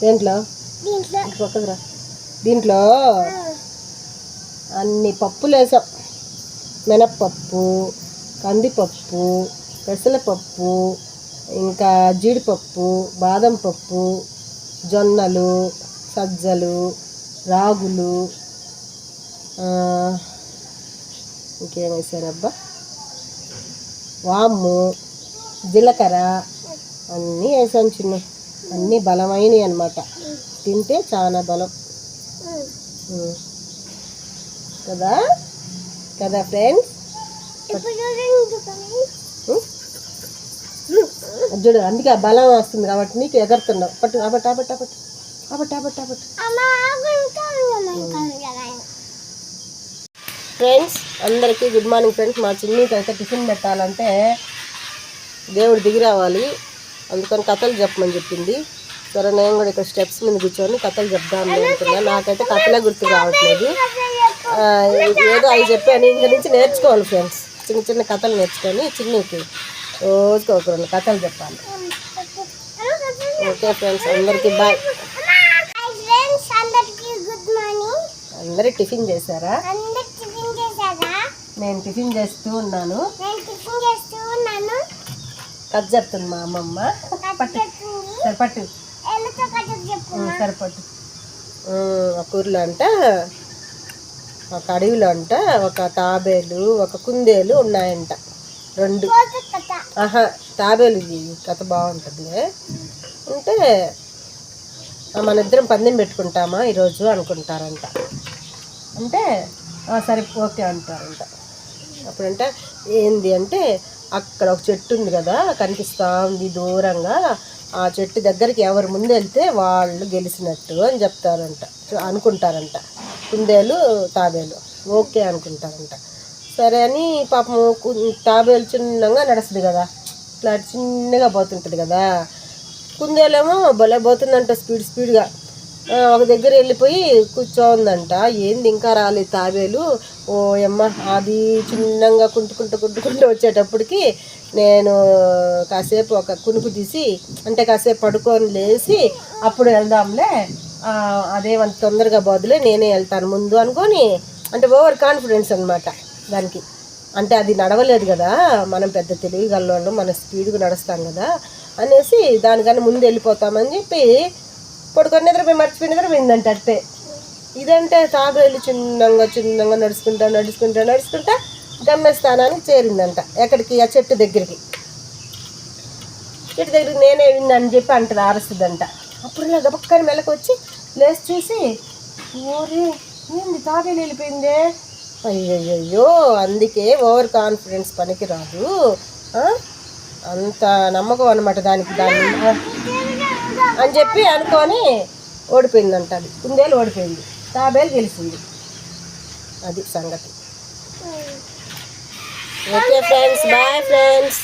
దాంట్లో దేంట్లో? అన్ని పప్పులు వేసాం. మినప్పప్పు కందిపప్పు పెసరపప్పు ఇంకా జీడిపప్పు బాదం పప్పు జొన్నలు సజ్జలు రాగులు ఇంకేం వేసారబ్బా వాము జీలకర్ర అన్నీ వేసాను చిన్న. అన్నీ బలమైనవి అనమాట తింటే చాలా బలం. కదా? కదా ఫ్రెండ్స్? చూడు అందుకే ఆ బలం వస్తుంది కాబట్టి నీకు ఎగరుతున్నావు. పట్టు అబట్ అబట్ అబట్ అబట్ అబట్ అబట్ ఫ్రెండ్స్ అందరికీ గుడ్ మార్నింగ్ ఫ్రెండ్స్. మా చిన్నీకి అయితే టిఫిన్ పెట్టాలంటే దేవుడు దిగి రావాలి. అందుకని కథలు చెప్పమని చెప్పింది. సరే నేను కూడా ఇక్కడ స్టెప్స్ మీద కూర్చొని కథలు చెప్దాం అనుకున్నా. నాకైతే కథలే గుర్తు రావట్లేదు. ఏదో అవి చెప్పాను ఇంక నుంచి నేర్చుకోవాలి ఫ్రెండ్స్ చిన్న చిన్న కథలు నేర్చుకొని చిన్నకి రోజుకి ఒక రెండు కథలు చెప్పాలి. ఓకే ఫ్రెండ్స్ అందరికీ బాయ్ అందరు టిఫిన్ చేశారా? నేను టిఫిన్ చేస్తూ ఉన్నాను. నేను టిఫిన్ చేస్తూ ఉన్నాను. కథ చెప్తుంది మా అమ్మమ్మ. పట్టు. చెప్తుంది సరే పట్టు సరే పట్టు ఒక ఊర్లో అంట ఒక అడవిలో అంట ఒక తాబేలు ఒక కుందేలు ఉన్నాయంట. రెండు. ఆహా తాబేలు కథ బాగుంటుంది. అంటే మన ఇద్దరం పందెం పెట్టుకుంటామా ఈరోజు అనుకుంటారంట. అంటే సరే ఓకే అంటారంట. అప్పుడంటే ఏంది అంటే అక్కడ ఒక చెట్టు ఉంది కదా కనిపిస్తూ ఉంది దూరంగా. ఆ చెట్టు దగ్గరికి ఎవరు ముందు వెళ్తే వాళ్ళు గెలిచినట్టు అని చెప్తారంట. అనుకుంటారంట. కుందేలు తాబేలు. ఓకే అనుకుంటారంట. సరే అని పాపం కు- తాబేలు చిన్నగా నడుస్తుంది కదా. ఇట్లా చిన్నగా పోతుంటుంది కదా. కుందేలేమో భలే పోతుందంట స్పీడ్ స్పీడ్గా. ఒక దగ్గర వెళ్ళిపోయి కూర్చోందంట. ఏంది ఇంకా రాలేదు తాబేలు? ఓ అమ్మ అది చిన్నంగా కుంటుకుంటూ కుంటుకుంటూ వచ్చేటప్పటికి నేను కాసేపు ఒక కునుకు తీసి అంటే కాసేపు పడుకొని లేచి అప్పుడు వెళ్దాంలే. అదేమంత తొందరగా బదులే నేనే వెళ్తాను ముందు అనుకొని అంటే ఓవర్ కాన్ఫిడెన్స్ అనమాట దానికి. అంటే అది నడవలేదు కదా మనం పెద్ద తెలివి గల్లోళ్ళు మన స్పీడ్గా నడుస్తాం కదా అనేసి దానికన్నా ముందు వెళ్ళిపోతామని చెప్పి పడుకొని నిద్రపోయి మర్చిపోయి నిద్రపోయిందంట అట్టే. ఇదంటే తాబేలు చిన్నంగా చిన్నంగా నడుచుకుంటా నడుచుకుంటా నడుచుకుంటా గమ్యస్థానానికి చేరిందంట ఎక్కడికి? ఆ చెట్టు దగ్గరికి. చెట్టు దగ్గరికి నేనే విన్నాను చెప్పి అంటది ఆరుస్తుందంట. అప్పుడు ఇలా గబక్కని మెలకు వచ్చి లేచి చూసి ఓరే ఏంది తాబేలు వెళ్ళిపోయిందే అయ్యయ్యో అందుకే ఓవర్ కాన్ఫిడెన్స్ పనికి రాదు అంత నమ్మకం అనమాట దానికి దాని అని చెప్పి అనుకొని ఓడిపోయిందంట అది కుందేలు ఓడిపోయింది. తాబేలు గెలిచింది. అది సంగతి. Okay friends bye friends